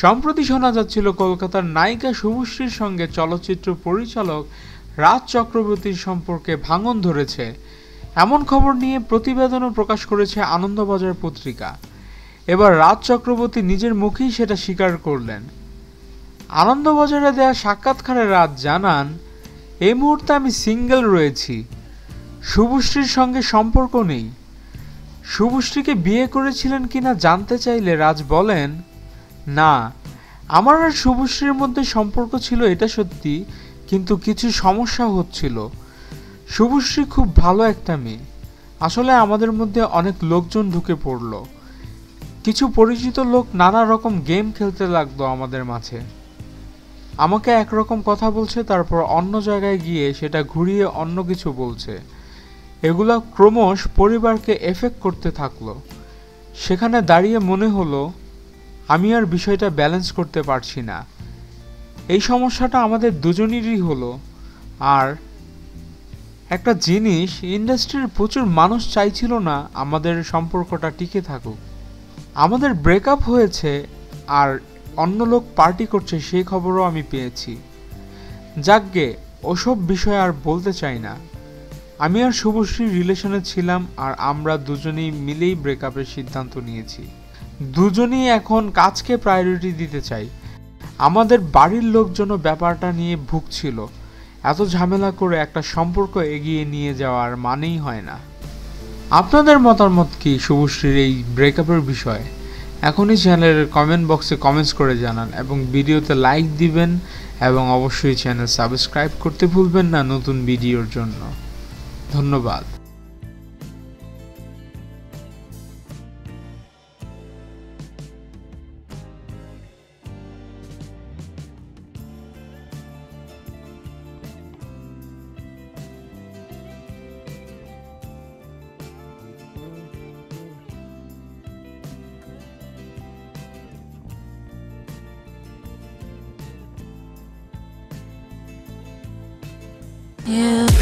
সম্প্রতি শোনা যাচ্ছিল, কলকাতার নায়িকা শুভশ্রীর সঙ্গে চলচ্চিত্র পরিচালক রাজ চক্রবর্তীর সম্পর্কে ভাঙন ধরেছে। এমন খবর নিয়ে প্রতিবেদনও প্রকাশ করেছে আনন্দবাজার পত্রিকা। এবার রাজ চক্রবর্তী নিজের মুখেই সেটা স্বীকার করলেন। আনন্দবাজারে দেয়া সাক্ষাৎকারে রাজ জানান এই মুহূর্তে আমি সিঙ্গেল রয়েছি। শুভশ্রীর সঙ্গে সম্পর্ক নেই। শুভশ্রীকে বিয়ে করেছিলেন কিনা জানতে চাইলে রাজ বলেন, না, আমার আর শুভশ্রীর মধ্যে সম্পর্ক ছিল এটা সত্যি, কিন্তু কিছু সমস্যা হচ্ছিল। শুভশ্রী খুব ভালো একটা মেয়ে। আসলে আমাদের মধ্যে অনেক লোকজন ঢুকে পড়ল। কিছু পরিচিত লোক নানা রকম গেম খেলতে লাগল আমাদের মাঝে। আমাকে একরকম কথা বলছে, তারপর অন্য জায়গায় গিয়ে সেটা ঘুরিয়ে অন্য কিছু বলছে। এগুলা ক্রমশ পরিবারকে এফেক্ট করতে থাকল। সেখানে দাঁড়িয়ে মনে হলো, আমি আর বিষয়টা ব্যালেন্স করতে পারছি না। এই সমস্যাটা আমাদের দুজনেরই হলো। আর একটা জিনিস, ইন্ডাস্ট্রির প্রচুর মানুষ চাইছিল না আমাদের সম্পর্কটা টিকে থাকুক। আমাদের ব্রেকআপ হয়েছে, আর অন্য লোক পার্টি করছে, সেই খবরও আমি পেয়েছি। যাকগে, ওসব বিষয় আর বলতে চাই না। আমি আর শুভশ্রী রিলেশনে ছিলাম আর আমরা দুজনেই মিলেই ব্রেকআপের সিদ্ধান্ত নিয়েছি। দুজনেই এখন কাজকে প্রায়োরিটি দিতে চাই। আমাদের বাড়ির লোকজনও ব্যাপারটা নিয়ে ভুগছিল। এত ঝামেলা করে একটা সম্পর্ক এগিয়ে নিয়ে যাওয়ার মানেই হয় না। আপনাদের মতামত কি শুভশ্রীর এই ব্রেকআপের বিষয়ে? এখনই চ্যানেলের কমেন্ট বক্সে কমেন্টস করে জানান এবং ভিডিওতে লাইক দিবেন এবং অবশ্যই চ্যানেল সাবস্ক্রাইব করতে ভুলবেন না নতুন ভিডিওর জন্য। ধন্যবাদ। Yeah.